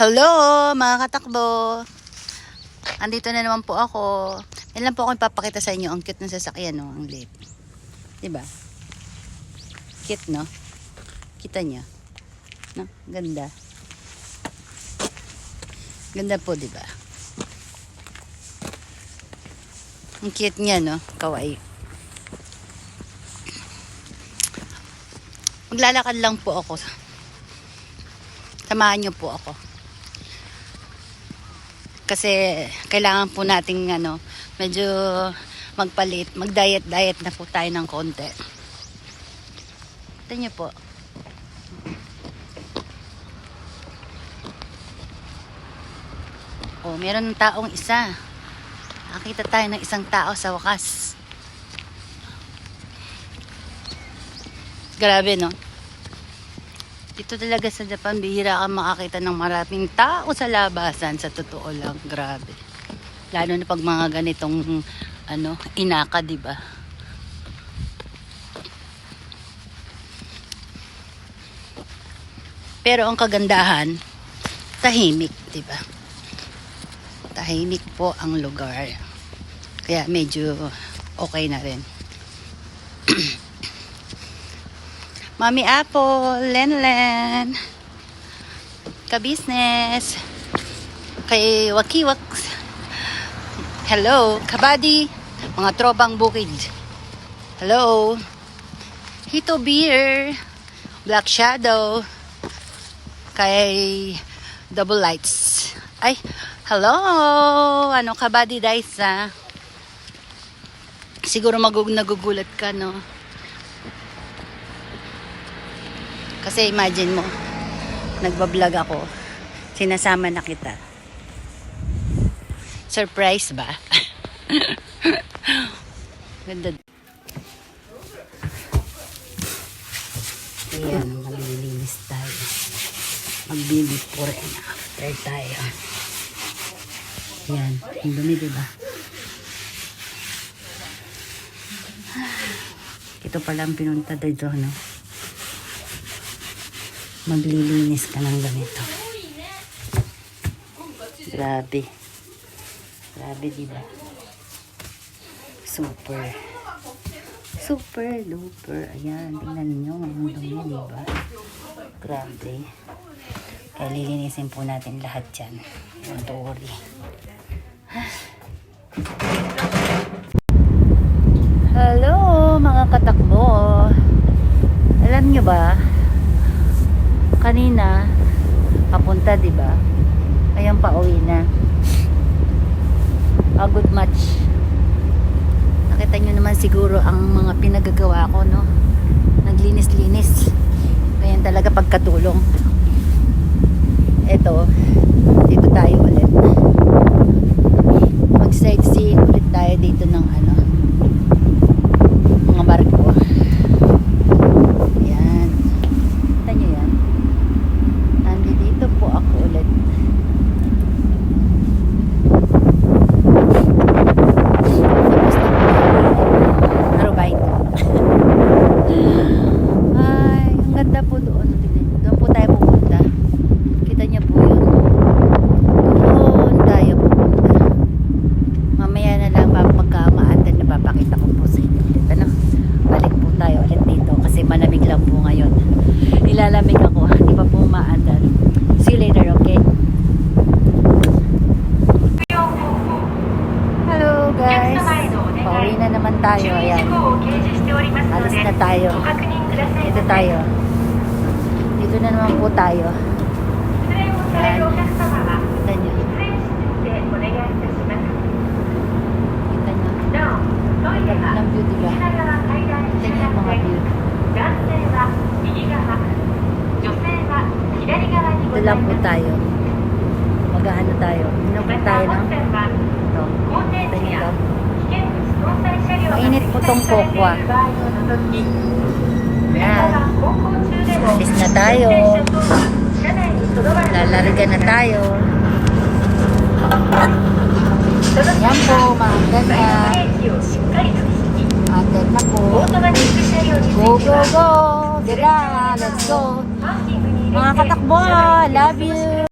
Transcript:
Hello, mga katakbo. Andito na naman po ako. Yan lang po ako ipapakita sa inyo. Ang cute ng sasakyan, no? Ang late. Diba? Cute, no? Kita niyo? No? Ganda. Ganda po, diba? Ang cute niya, no? Kawaii. Maglalakad lang po ako. Samahan niyo po ako. Kasi kailangan po nating ano, medyo magpalit, mag-diet-diet na po tayo ng konti. Ito niyo po. Oh, meron ng taong isa. Nakita tayo ng isang tao sa wakas. Grabe, no? Dito talaga sa Japan, bihira ka makakita ng maraming tao sa labasan. Sa totoo lang, grabe. Lalo na pag mga ganitong ano, inaka, di ba? Pero ang kagandahan, tahimik, di ba? Tahimik po ang lugar. Kaya medyo okay na rin. Mami Apple, Lenlen, ka-business, kay Wakiwak, hello, kabady, mga tropang bukid, hello, Hito Beer, Black Shadow, kay Double Lights, ay, hello, ano kabady Daisa, siguro magug ka, no? Kasi imagine mo, nagbablog ako, sinasama na kita. Surprise ba? Ganda. Ayan, maglilinis tayo. Mag-before and after tayo. Ayan, ang dumi diba? Ito pala ang pinunta dito, no? Maglilinis ka ng ganito. Grabe. Grabe, di ba? Super. Super duper. Ayan, tingnan niyo. Ang dumi, di ba? Grabe. Kaya lilinisin po natin lahat yan. Don't worry. Hello, mga katakbo. Alam nyo ba, kanina papunta 'di ba? Ayun pa uwi na. Pagod much nakita nyo naman siguro ang mga pinagagawa ko no? Naglinis-linis. Ganyan talaga pagkatulong. Eto dito tayo ulit mag sightseeing ulit tayo dito ng ano mga barko yan kita nyo yan nandito po ako ulit tapos na po Arubay ay ang ganda po doon Tingnan nyo. doon po tayo pupunta kita niyo po yun doon tayo pupunta mamaya na lang pa- pagka maatan na papakita ko po sa inyo ulit ano balik po tayo ulit dito kasi malamig lang po ngayon nilalamig ako. Hindi pa po maandar. See you later okay? Hello guys. Pauwi na naman tayo ayan. Alas na tayo. Dito tayo. Dito na naman po tayo. Ayan. Kita nyo kita nyo ganda ng view diba kita nyo yung mga view dito lang po tayo? Mag-ano tayo? Inom po tayo ng ito. Ito mainit po tong kokwa. yan alis na tayo. Lalarga na tayo. Yan po maanggan na. Maanggan na po. Go go go. Dira, let's go mga katakbo love you